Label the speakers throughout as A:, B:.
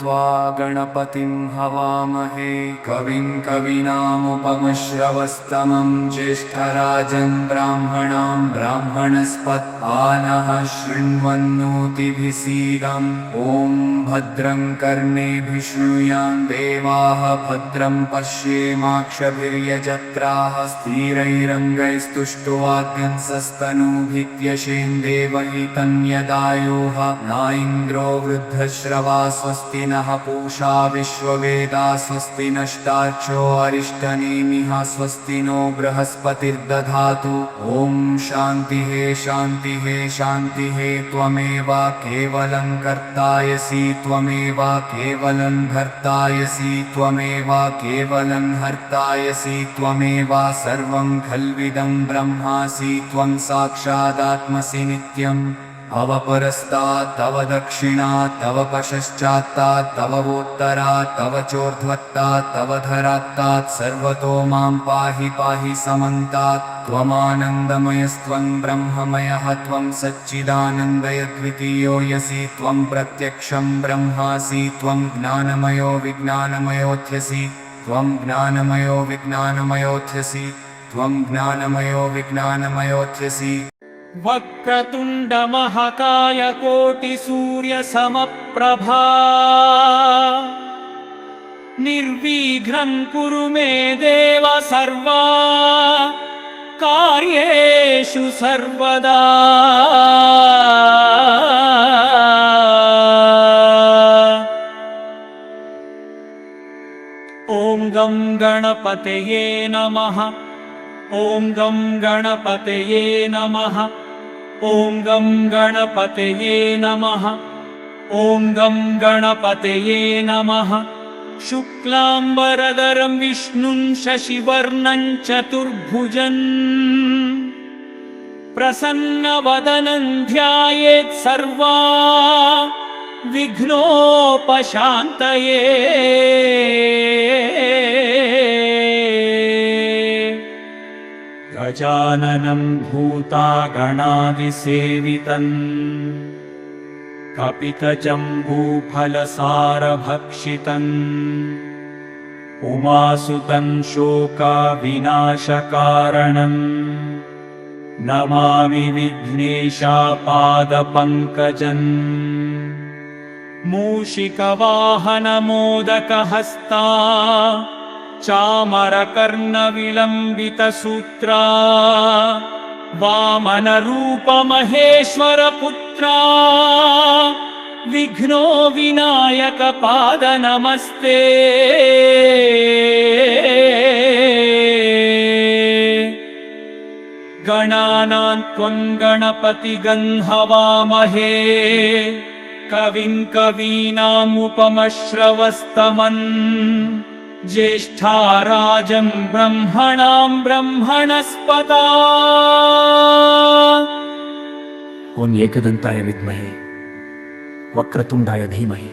A: त्वा गणपतिं हवामहे। कविं कवीनामुपमश्रवस्तमं ज्येष्ठराजन् ब्राह्मणां ब्राह्मणस्पत् आनः शृण्वन्नोतिभिसीदम्। ॐ भद्रं कर्णेभिः शृणुयान् देवाः भद्रं पश्येमाक्षभिर्यजत्राः। स्थिरैरङ्गैस्तुष्ट्वाद्यंसस्तनूभित्यशेन्देवहितन्यदायोः न इन्द्रो वृद्धश्रवा स्वस्ति नः पूषा विश्ववेदा स्वस्ति नष्टार्चो अरिष्टनेमिः स्वस्ति नो बृहस्पतिर्दधातु। ॐ शान्तिः शान्तिः शान्तिः त्वमेव केवलं कर्तायसि त्वमेव केवलं भर्तायसि त्वमेव केवलं हर्तायसि त्वमेव सर्वं खल्विदं ब्रह्मासि त्वं साक्षादात्मसि नित्यम् अवपरस्तात् तव दक्षिणा तव पश्चात्तात् तव वोत्तरात् तव चोर्ध्वत्तात् तव धरात्तात् सर्वतो मां पाहि पाहि समन्तात् त्वमानन्दमयस्त्वं ब्रह्ममयः त्वं सच्चिदानन्दयद्वितीयो यसि त्वं प्रत्यक्षं ब्रह्मासि त्वं ज्ञानमयो विज्ञानमयोऽध्यसि त्वं ज्ञानमयो विज्ञानमयोऽध्यसि त्वं ज्ञानमयो विज्ञानमयोऽध्यसि
B: वक्रतुण्डमहकाय कोटिसूर्यसमप्रभा निर्विघ्नं कुरु मे देव सर्वा। कार्येषु सर्वदा। ॐ गं गणपतये नमः। ॐ गं गणपतये नमः ॐ गं गणपतये नमः। ॐ गं गणपतये नमः। शुक्लाम्बरधरं विष्णुं शशिवर्णं चतुर्भुजन्। प्रसन्नवदनं ध्यायेत् सर्वा। विघ्नोपशान्तये गजाननं भूतागणादिसेवितम् कपितजम्बूफलसारभक्षितम् उमासुतं शोकाविनाशकारणम्। नमामि विघ्नेशापादपङ्कजन्। मूषिकवाहनमोदकहस्ता चामरकर्णविलम्बितसूत्रा वामनरूपमहेश्वरपुत्रा विघ्नो विनायकपादनमस्ते। गणानां त्वं गणपतिगन्हवामहे कविं कवीनामुपमश्रवस्तमन् ज्येष्ठा राजं ब्रह्मणां ब्रह्मणस्पता।
C: ॐ एकदन्ताय विद्महे वक्रतुण्डाय धीमहि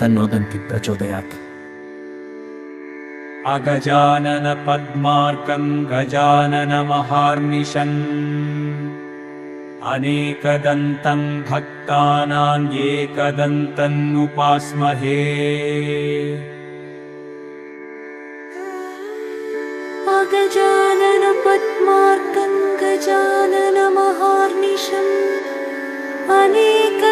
C: तन्नोदन्ति प्रचोदयात्।
B: अगजानन पद्मार्कं गजाननमहार्निशन्। अनेकदन्तं भक्तानाम् एकदन्तन्नुपास्महे
D: गजानन पद्मार्कं गजानन अनेक